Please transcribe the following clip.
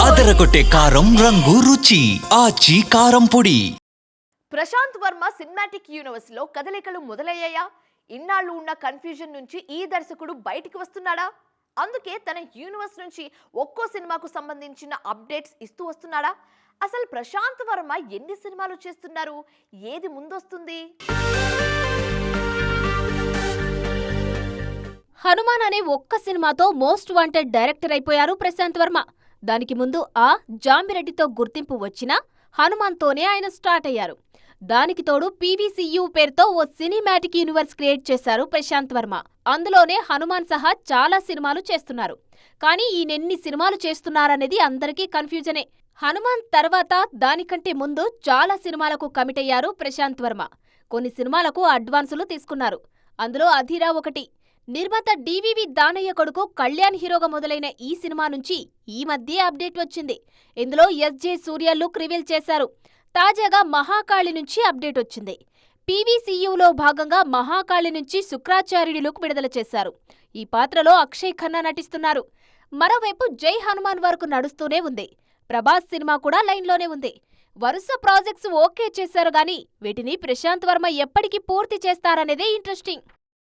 అదరగొట్టే కారం రంగు రుచి ఆచి కారం పొడి. ప్రశాంత్ వర్మ సినిమాటిక్ యూనివర్స్లో కదలికలు మొదలయ్యాయా? ఇన్నాళ్ళు ఉన్న కన్ఫ్యూజన్ నుంచి ఈ దర్శకుడు బయటికి వస్తున్నాడా? అందుకే తన యూనివర్స్ నుంచి ఒక్కో సినిమాకు సంబంధించిన అప్డేట్స్ ఇస్తూ వస్తున్నాడా? అసలు ప్రశాంత్ వర్మ ఎన్ని సినిమాలు చేస్తున్నారు? ఏది ముందొస్తుంది? హనుమాన్ అనే ఒక్క సినిమాతో మోస్ట్ వాంటెడ్ డైరెక్టర్ అయిపోయారు ప్రశాంత్ వర్మ. దానికి ముందు ఆ జాంబిరెడ్డితో గుర్తింపు వచ్చినా హనుమాన్తోనే ఆయన స్టార్ట్ అయ్యారు. దానికి తోడు పీవీసీయూ పేరుతో ఓ సినిమాటిక్ యూనివర్స్ క్రియేట్ చేశారు ప్రశాంత్ వర్మ. అందులోనే హనుమాన్ సహా చాలా సినిమాలు చేస్తున్నారు. కానీ ఈయనెన్ని సినిమాలు చేస్తున్నారనేది అందరికీ కన్ఫ్యూజనే. హనుమాన్ తర్వాత దానికంటే ముందు చాలా సినిమాలకు కమిట్ అయ్యారు ప్రశాంత్ వర్మ. కొన్ని సినిమాలకు అడ్వాన్సులు తీసుకున్నారు. అందులో అధీరా ఒకటి నిర్మాత డివివి దానయ్య కొడుకు కళ్యాణ్ హీరోగా మొదలైన ఈ సినిమా నుంచి ఈ మధ్య అప్డేట్ వచ్చింది. ఇందులో ఎస్జే సూర్య లుక్ రివీల్ చేశారు. తాజాగా మహాకాళి నుంచి అప్డేట్ వచ్చింది. పీవీసీయూలో భాగంగా మహాకాళి నుంచి శుక్రాచార్యుడి లుక్ విడుదల చేశారు. ఈ పాత్రలో అక్షయ్ ఖన్నా నటిస్తున్నారు. మరోవైపు జై హనుమాన్ వరకు నడుస్తూనే ఉంది. ప్రభాస్ సినిమా కూడా లైన్లోనే ఉంది. వరుస ప్రాజెక్ట్స్ ఓకే చేశారు గాని వీటిని ప్రశాంత్ వర్మ ఎప్పటికీ పూర్తి చేస్తారనేదే ఇంట్రెస్టింగ్.